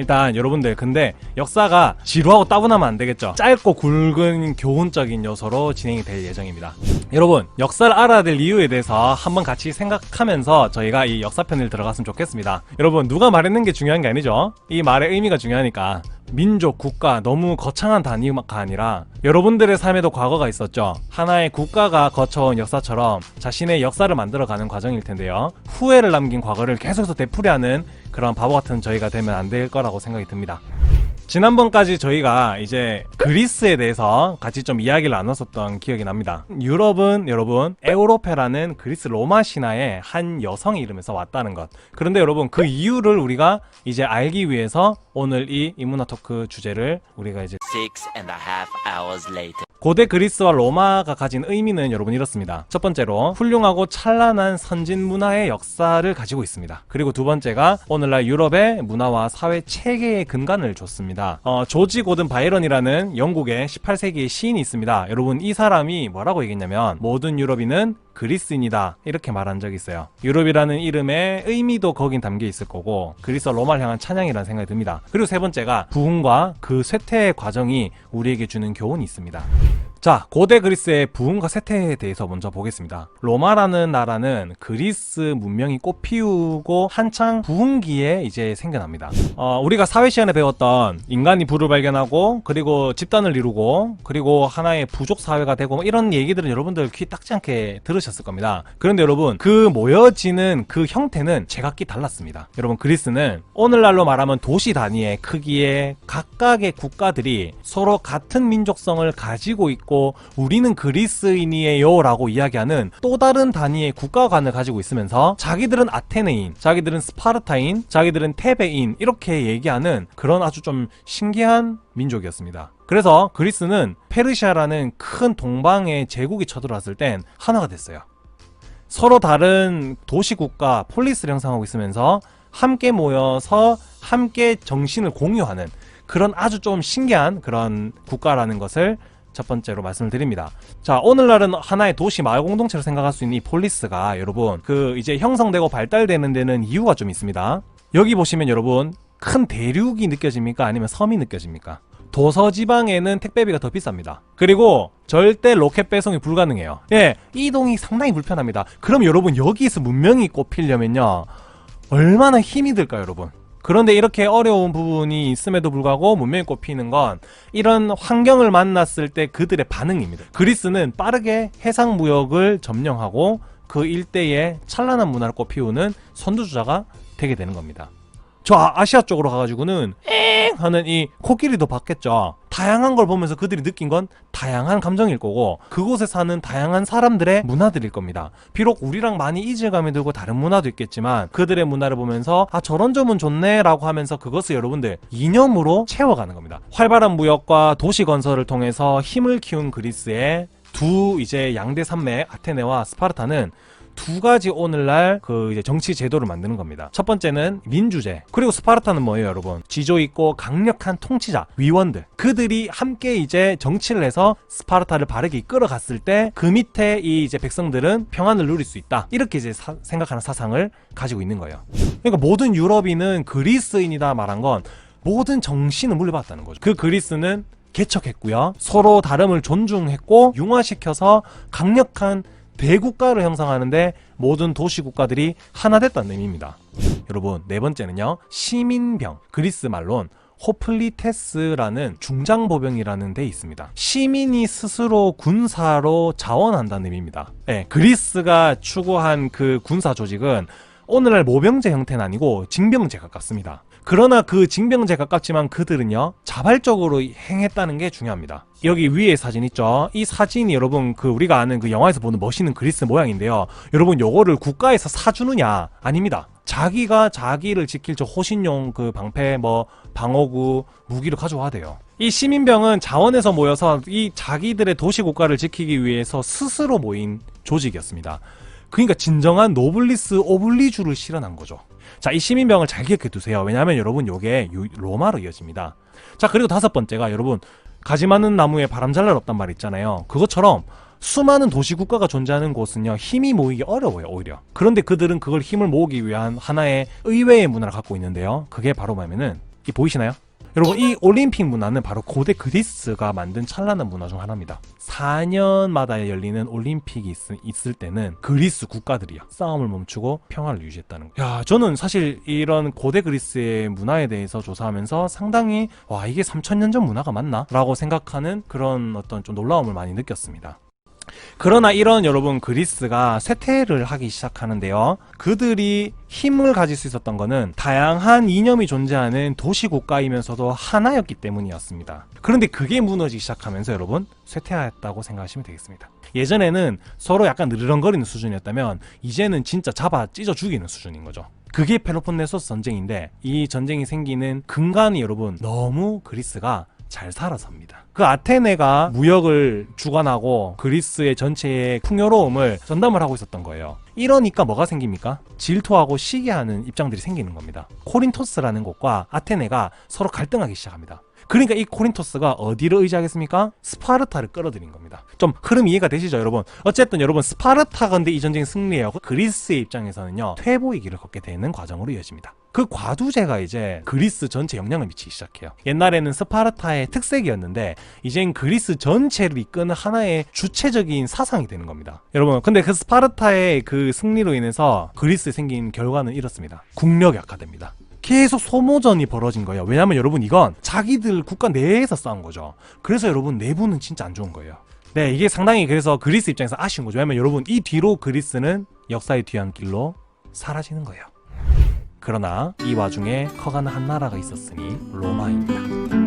일단 여러분들 근데 역사가 지루하고 따분하면 안 되겠죠. 짧고 굵은 교훈적인 요소로 진행이 될 예정입니다. 여러분 역사를 알아야 될 이유에 대해서 한번 같이 생각하면서 저희가 이 역사편을 들어갔으면 좋겠습니다. 여러분 누가 말했는 게 중요한 게 아니죠. 이 말의 의미가 중요하니까 민족, 국가 너무 거창한 단위가 아니라 여러분들의 삶에도 과거가 있었죠. 하나의 국가가 거쳐온 역사처럼 자신의 역사를 만들어가는 과정일 텐데요. 후회를 남긴 과거를 계속해서 되풀이하는 그런 바보 같은 저희가 되면 안 될 거라고 생각이 듭니다. 지난번까지 저희가 이제 그리스에 대해서 같이 좀 이야기를 나눴었던 기억이 납니다. 유럽은 여러분 에우로페라는 그리스 로마 신화의 한 여성 이름에서 왔다는 것. 그런데 여러분 그 이유를 우리가 이제 알기 위해서 오늘 이 인문화 토크 주제를 우리가 이제 Six and a half hours later. 고대 그리스와 로마가 가진 의미는 여러분 이렇습니다. 첫 번째로 훌륭하고 찬란한 선진 문화의 역사를 가지고 있습니다. 그리고 두 번째가 오늘날 유럽의 문화와 사회 체계의 근간을 줬습니다. 어, 조지 고든 바이런이라는 영국의 18세기의 시인이 있습니다. 여러분 이 사람이 뭐라고 얘기했냐면 모든 유럽인은 그리스인이다 이렇게 말한 적이 있어요. 유럽이라는 이름의 의미도 거긴 담겨 있을 거고 그리스와 로마를 향한 찬양이라는 생각이 듭니다. 그리고 세 번째가 부흥과 그 쇠퇴의 과정이 우리에게 주는 교훈이 있습니다. 자, 고대 그리스의 부흥과 쇠퇴에 대해서 먼저 보겠습니다. 로마라는 나라는 그리스 문명이 꽃피우고 한창 부흥기에 이제 생겨납니다. 어, 우리가 사회 시간에 배웠던 인간이 부를 발견하고 그리고 집단을 이루고 그리고 하나의 부족 사회가 되고 뭐 이런 얘기들은 여러분들 귀 딱지 않게 들으셨 을 겁니다. 그런데 여러분 그 모여지는 그 형태는 제각기 달랐습니다. 여러분 그리스는 오늘날로 말하면 도시 단위의 크기의 각각의 국가들이 서로 같은 민족성을 가지고 있고 우리는 그리스인이에요 라고 이야기하는 또 다른 단위의 국가관을 가지고 있으면서 자기들은 아테네인, 자기들은 스파르타인, 자기들은 테베인 이렇게 얘기하는 그런 아주 좀 신기한 민족이었습니다. 그래서 그리스는 페르시아라는 큰 동방의 제국이 쳐들어왔을 땐 하나가 됐어요. 서로 다른 도시국가 폴리스를 형성하고 있으면서 함께 모여서 함께 정신을 공유하는 그런 아주 좀 신기한 그런 국가라는 것을 첫 번째로 말씀을 드립니다. 자, 오늘날은 하나의 도시 마을 공동체로 생각할 수 있는 이 폴리스가 여러분 그 이제 형성되고 발달되는 데는 이유가 좀 있습니다. 여기 보시면 여러분 큰 대륙이 느껴집니까? 아니면 섬이 느껴집니까? 도서 지방에는 택배비가 더 비쌉니다. 그리고 절대 로켓 배송이 불가능해요. 예, 이동이 상당히 불편합니다. 그럼 여러분 여기서 문명이 꼽히려면요. 얼마나 힘이 들까요, 여러분? 그런데 이렇게 어려운 부분이 있음에도 불구하고 문명이 꼽히는 건 이런 환경을 만났을 때 그들의 반응입니다. 그리스는 빠르게 해상 무역을 점령하고 그 일대에 찬란한 문화를 꽃피우는 선두주자가 되게 되는 겁니다. 저 아- 아시아 쪽으로 가가지고는 엥 하는 이 코끼리도 봤겠죠. 다양한 걸 보면서 그들이 느낀 건 다양한 감정일 거고 그곳에 사는 다양한 사람들의 문화들일 겁니다. 비록 우리랑 많이 이질감이 들고 다른 문화도 있겠지만 그들의 문화를 보면서 아 저런 점은 좋네라고 하면서 그것을 여러분들 이념으로 채워가는 겁니다. 활발한 무역과 도시 건설을 통해서 힘을 키운 그리스의 두 이제 양대 산맥 아테네와 스파르타는 두 가지 오늘날 그 이제 정치 제도를 만드는 겁니다. 첫 번째는 민주제. 그리고 스파르타는 뭐예요, 여러분? 지조 있고 강력한 통치자, 위원들. 그들이 함께 이제 정치를 해서 스파르타를 바르게 이끌어갔을 때 그 밑에 이 이제 백성들은 평안을 누릴 수 있다. 이렇게 이제 사- 생각하는 사상을 가지고 있는 거예요. 그러니까 모든 유럽인은 그리스인이다 말한 건 모든 정신을 물려받았다는 거죠. 그 그리스는 개척했고요. 서로 다름을 존중했고 융화시켜서 강력한 대국가를 형성하는데 모든 도시 국가들이 하나 됐다는 의미입니다. 여러분, 네 번째는요. 시민병. 그리스 말론 호플리테스라는 중장보병이라는 데 있습니다. 시민이 스스로 군사로 자원한다는 의미입니다. 네, 그리스가 추구한 그 군사 조직은 오늘날 모병제 형태는 아니고 징병제 가깝습니다. 그러나 그 징병제 가깝지만 그들은요 자발적으로 행했다는 게 중요합니다. 여기 위에 사진 있죠? 이 사진이 여러분 그 우리가 아는 그 영화에서 보는 멋있는 그리스 모양인데요. 여러분 요거를 국가에서 사주느냐? 아닙니다. 자기가 자기를 지킬 저 호신용 그 방패 뭐 방어구 무기를 가져와야 돼요. 이 시민병은 자원에서 모여서 이 자기들의 도시 국가를 지키기 위해서 스스로 모인 조직이었습니다. 그러니까 진정한 노블리스 오블리주를 실현한 거죠. 자, 이 시민병을 잘 기억해 두세요. 왜냐하면 여러분 요게 유- 로마로 이어집니다. 자, 그리고 다섯 번째가 여러분 가지 많은 나무에 바람 잘 날 없단 말 있잖아요. 그것처럼 수많은 도시 국가가 존재하는 곳은요 힘이 모이기 어려워요 오히려. 그런데 그들은 그걸 힘을 모으기 위한 하나의 의외의 문화를 갖고 있는데요. 그게 바로 뭐냐면은 이 보이시나요? 여러분 이 올림픽 문화는 바로 고대 그리스가 만든 찬란한 문화 중 하나입니다. 4년마다 열리는 올림픽이 있, 을 때는 그리스 국가들이요 싸움을 멈추고 평화를 유지했다는 거. 야 저는 사실 이런 고대 그리스의 문화에 대해서 조사하면서 상당히 와 이게 3천년 전 문화가 맞나?라고 생각하는 그런 어떤 좀 놀라움을 많이 느꼈습니다. 그러나 이런 여러분 그리스가 쇠퇴를 하기 시작하는데요. 그들이 힘을 가질 수 있었던 것은 다양한 이념이 존재하는 도시 국가이면서도 하나였기 때문이었습니다. 그런데 그게 무너지기 시작하면서 여러분 쇠퇴하였다고 생각하시면 되겠습니다. 예전에는 서로 약간 느르렁거리는 수준이었다면 이제는 진짜 잡아 찢어 죽이는 수준인 거죠. 그게 펠로폰네소스 전쟁인데 이 전쟁이 생기는 근간이 여러분 너무 그리스가 잘 살아섭니다. 그 아테네가 무역을 주관하고 그리스의 전체의 풍요로움을 전담을 하고 있었던 거예요. 이러니까 뭐가 생깁니까? 질투하고 시기하는 입장들이 생기는 겁니다. 코린토스라는 곳과 아테네가 서로 갈등하기 시작합니다. 그러니까 이 코린토스가 어디를 의지하겠습니까? 스파르타를 끌어들인 겁니다. 좀 흐름 이해가 되시죠, 여러분? 어쨌든 여러분 스파르타가 근데 이 전쟁 승리해요. 그리스의 입장에서는요 퇴보의 길을 걷게 되는 과정으로 이어집니다. 그 과두제가 이제 그리스 전체 영향을 미치기 시작해요. 옛날에는 스파르타의 특색이었는데 이젠 그리스 전체를 이끄는 하나의 주체적인 사상이 되는 겁니다. 여러분, 근데 그 스파르타의 그 승리로 인해서 그리스에 생긴 결과는 이렇습니다. 국력이 악화됩니다. 계속 소모전이 벌어진 거예요. 왜냐면 여러분 이건 자기들 국가 내에서 싸운 거죠. 그래서 여러분 내부는 진짜 안 좋은 거예요. 네, 이게 상당히 그래서 그리스 입장에서 아쉬운 거죠. 왜냐면 여러분 이 뒤로 그리스는 역사의 뒤안길로 사라지는 거예요. 그러나 이 와중에 커가는 한 나라가 있었으니 로마입니다.